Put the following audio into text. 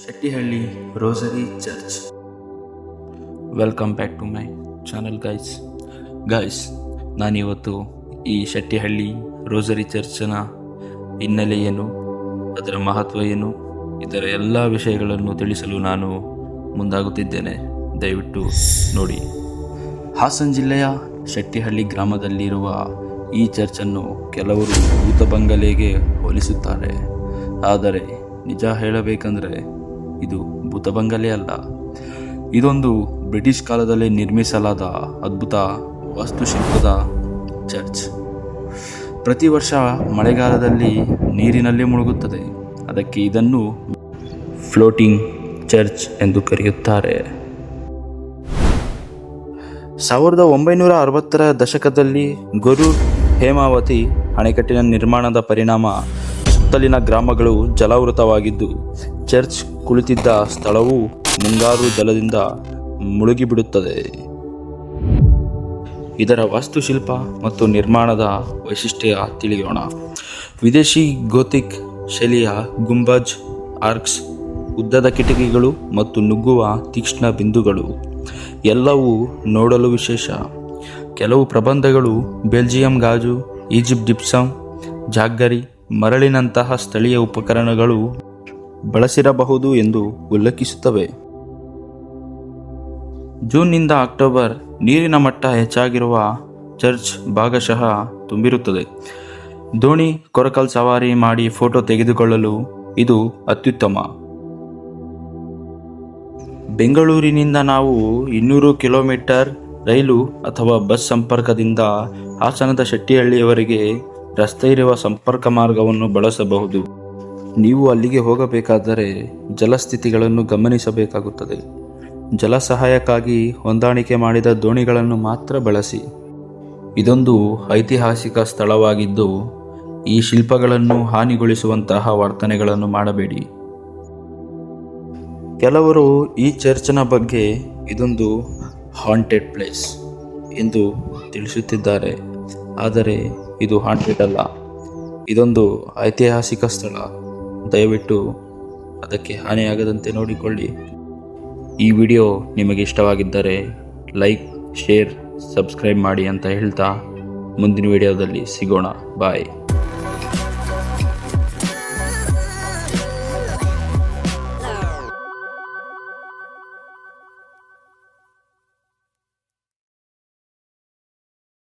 Shettihalli rosary church. Welcome back to my channel guys guys ನಾನಿವತ್ತು ಈ Shettihalli rosary ಚರ್ಚನ ಹಿನ್ನೆಲೆ ಏನು, ಅದರ ಮಹತ್ವ ಏನು, ಇದರ ಎಲ್ಲ ವಿಷಯಗಳನ್ನು ತಿಳಿಸಲು ನಾನು ಮುಂದಾಗುತ್ತಿದ್ದೇನೆ. ದಯವಿಟ್ಟು ನೋಡಿ. ಹಾಸನ ಜಿಲ್ಲೆಯ ಶೆಟ್ಟಿಹಳ್ಳಿ ಗ್ರಾಮದಲ್ಲಿರುವ ಈ ಚರ್ಚನ್ನು ಕೆಲವರು ಭೂತ ಬಂಗಲೆಗೆ ಹೋಲಿಸುತ್ತಾರೆ. ಆದರೆ ನಿಜ ಹೇಳಬೇಕಂದ್ರೆ ಇದು ಭೂತ ಬಂಗಲೆ ಅಲ್ಲ. ಇದೊಂದು ಬ್ರಿಟಿಷ್ ಕಾಲದಲ್ಲಿ ನಿರ್ಮಿಸಲಾದ ಅದ್ಭುತ ವಾಸ್ತುಶಿಲ್ಪದ ಚರ್ಚ್. ಪ್ರತಿ ವರ್ಷ ಮಳೆಗಾಲದಲ್ಲಿ ನೀರಿನಲ್ಲಿ ಮುಳುಗುತ್ತದೆ. ಅದಕ್ಕೆ ಇದನ್ನು ಫ್ಲೋಟಿಂಗ್ ಚರ್ಚ್ ಎಂದು ಕರೆಯುತ್ತಾರೆ. ಸಾವಿರದ ಒಂಬೈನೂರ ಅರವತ್ತರ ದಶಕದಲ್ಲಿ ಗುರು ಹೇಮಾವತಿ ಅಣೆಕಟ್ಟಿನ ನಿರ್ಮಾಣದ ಪರಿಣಾಮ ಸುತ್ತಲಿನ ಗ್ರಾಮಗಳು ಜಲಾವೃತವಾಗಿದ್ದು ಚರ್ಚ್ ಕುಳಿತಿದ್ದ ಸ್ಥಳವು ಮುಂಗಾರು ಜಲದಿಂದ ಮುಳುಗಿಬಿಡುತ್ತದೆ. ಇದರ ವಾಸ್ತುಶಿಲ್ಪ ಮತ್ತು ನಿರ್ಮಾಣದ ವೈಶಿಷ್ಟ್ಯ ತಿಳಿಯೋಣ. ವಿದೇಶಿ ಗೋತಿಕ್ ಶೈಲಿಯ ಗುಂಬಜ್ ಆರ್ಕ್ಸ್, ಉದ್ದದ ಕಿಟಕಿಗಳು ಮತ್ತು ನುಗ್ಗುವ ತೀಕ್ಷ್ಣ ಬಿಂದುಗಳು, ಎಲ್ಲವೂ ನೋಡಲು ವಿಶೇಷ. ಕೆಲವು ಪ್ರಬಂಧಗಳು ಬೆಲ್ಜಿಯಂ ಗಾಜು, ಈಜಿಪ್ಟ್ ಡಿಪ್ಸಮ್, ಜಾಗ್ಗರಿ, ಮರಳಿನಂತಹ ಸ್ಥಳೀಯ ಉಪಕರಣಗಳು ಬಳಸಿರಬಹುದು ಎಂದು ಉಲ್ಲೇಖಿಸುತ್ತವೆ. ಜೂನ್ನಿಂದ ಅಕ್ಟೋಬರ್ ನೀರಿನ ಮಟ್ಟ ಹೆಚ್ಚಾಗಿರುವ ಚರ್ಚ್ ಭಾಗಶಃ ತುಂಬಿರುತ್ತದೆ. ದೋಣಿ, ಕೊರಕಲ್ ಸವಾರಿ ಮಾಡಿ ಫೋಟೋ ತೆಗೆದುಕೊಳ್ಳಲು ಇದು ಅತ್ಯುತ್ತಮ. ಬೆಂಗಳೂರಿನಿಂದ ನಾವು ಇನ್ನೂರು ಕಿಲೋಮೀಟರ್ ರೈಲು ಅಥವಾ ಬಸ್ ಸಂಪರ್ಕದಿಂದ ಹಾಸನದ ಶೆಟ್ಟಿಹಳ್ಳಿಯವರೆಗೆ ರಸ್ತೆ ಇರುವ ಸಂಪರ್ಕ ಮಾರ್ಗವನ್ನು ಬಳಸಬಹುದು. ನೀವು ಅಲ್ಲಿಗೆ ಹೋಗಬೇಕಾದರೆ ಜಲಸ್ಥಿತಿಗಳನ್ನು ಗಮನಿಸಬೇಕಾಗುತ್ತದೆ. ಜಲ ಸಹಾಯಕ್ಕಾಗಿ ಹೊಂದಾಣಿಕೆ ಮಾಡಿದ ದೋಣಿಗಳನ್ನು ಮಾತ್ರ ಬಳಸಿ. ಇದೊಂದು ಐತಿಹಾಸಿಕ ಸ್ಥಳವಾಗಿದ್ದು, ಈ ಶಿಲ್ಪಗಳನ್ನು ಹಾನಿಗೊಳಿಸುವಂತಹ ವರ್ತನೆಗಳನ್ನು ಮಾಡಬೇಡಿ. ಕೆಲವರು ಈ ಚರ್ಚ್ನ ಬಗ್ಗೆ ಇದೊಂದು ಹಾಂಟೆಡ್ ಪ್ಲೇಸ್ ಎಂದು ತಿಳಿಸುತ್ತಿದ್ದಾರೆ. ಆದರೆ ಇದು ಹಾಂಟೆಡ್ ಅಲ್ಲ. ಇದೊಂದು ಐತಿಹಾಸಿಕ ಸ್ಥಳ. ದಯವಿಟ್ಟು ಅದಕ್ಕೆ ಹಾನಿಯಾಗದಂತೆ ನೋಡಿಕೊಳ್ಳಿ. ಈ ವಿಡಿಯೋ ನಿಮಗೆ ಇಷ್ಟವಾಗಿದ್ದರೆ ಲೈಕ್, ಶೇರ್, ಸಬ್ಸ್ಕ್ರೈಬ್ ಮಾಡಿ ಅಂತ ಹೇಳ್ತಾ ಮುಂದಿನ ವಿಡಿಯೋದಲ್ಲಿ ಸಿಗೋಣ. ಬಾಯ್.